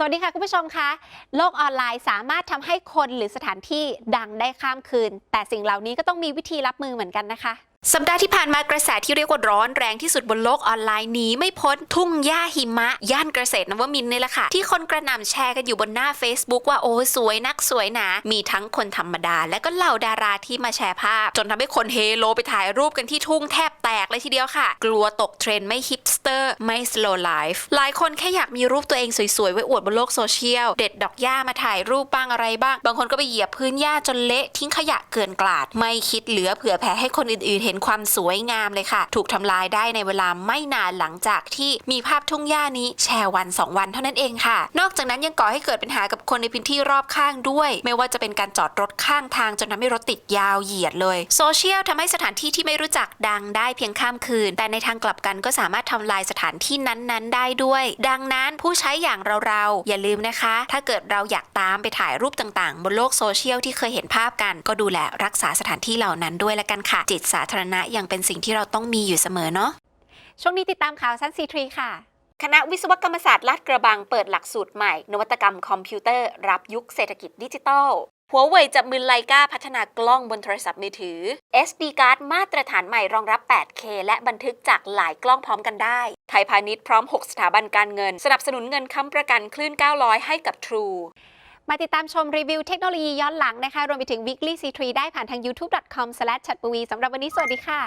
สวัสดีค่ะคุณผู้ชมคะโลกออนไลน์สามารถทำให้คนหรือสถานที่ดังได้ข้ามคืน แต่สิ่งเหล่านี้ก็ต้องมีวิธีรับมือเหมือนกันนะคะ สัปดาห์ที่ผ่านมากระแสที่เรียกว่าร้อนแรงที่สุดบนโลกออนไลน์หนี้ไม่พ้นทุ่งหญ้าหิมะ ย่านเกษตรนวมินนี่แหละค่ะ ที่คนกระหน่ำแชร์กันอยู่บนหน้า Facebook ว่าโอ้สวยนักสวยหนา มีทั้งคนธรรมดา และก็เหล่าดาราที่มาแชร์ภาพ จนทำให้คนเฮโลไปถ่ายรูปกันที่ทุ่งแทบแตกเลยทีเดียวค่ะ กลัวตกเทรนไม่ฮิปสเตอร์ไม่ slow life หลายคนแค่อยากมีรูปตัวเองสวยๆไว้อวดบนโลกโซเชียลเด็ดดอกหญ้ามาถ่ายรูปบ้างอะไรบ้าง บางคนก็ไปเหยียบพื้นหญ้าจนเละทิ้งขยะเกินกลาด ไม่คิดเหลือเผื่อแผ่ให้คนอื่นๆเห็นความสวยงามเลยค่ะ ถูกทำลายได้ในเวลาไม่นานหลังจากที่มีภาพทุ่งหญ้านี้แชร์วัน 2 วันเท่านั้นเองค่ะ นอกจากนั้นยังก่อให้เกิดปัญหากับคนในพื้นที่รอบข้างด้วย ไม่ว่าจะเป็นการจอดรถข้างทางจนทำให้รถติดยาวเหยียดเลยโซเชียลทำให้สถานที่ที่ไม่รู้จักดังได้เพียงข้ามคืน แต่ในทางกลับกันก็สามารถทำลายสถานที่นั้นๆ ได้ด้วย ดังนั้นผู้ใช้อย่างเราๆอย่าลืมนะคะ ถ้าเกิดเราอยากตามไปถ่ายรูปต่างๆ บนโลกโซเชียลที่เคยเห็นภาพกัน ก็ดูแลรักษาสถานที่เหล่านั้นด้วยละกันค่ะ จิตสาธารณะยังเป็นสิ่งที่เราต้องมีอยู่เสมอเนาะช่วงนี้ติดตามข่าวสั้นซีทรีค่ะ คณะวิศวกรรมศาสตร์ลาดกระบังเปิดหลักสูตรใหม่ นวัตกรรมคอมพิวเตอร์ รับยุคเศรษฐกิจดิจิทัลหัวเว่ยจับมือไลกาพัฒนากล้องบนโทรศัพท์มือถือ SD card มาตรฐานใหม่รองรับ 8K และบันทึกจากหลายกล้องพร้อมกันได้ ไทยพาณิชย์พร้อม 6 สถาบันการเงิน สนับสนุนเงินค้ำประกันคลื่น 900 ให้กับ True มาติดตามชมรีวิวเทคโนโลยีย้อนหลังนะคะ รวมไปถึง weekly C3 ได้ผ่านทาง youtube.com/chatbui สำหรับวันนี้สวัสดีค่ะ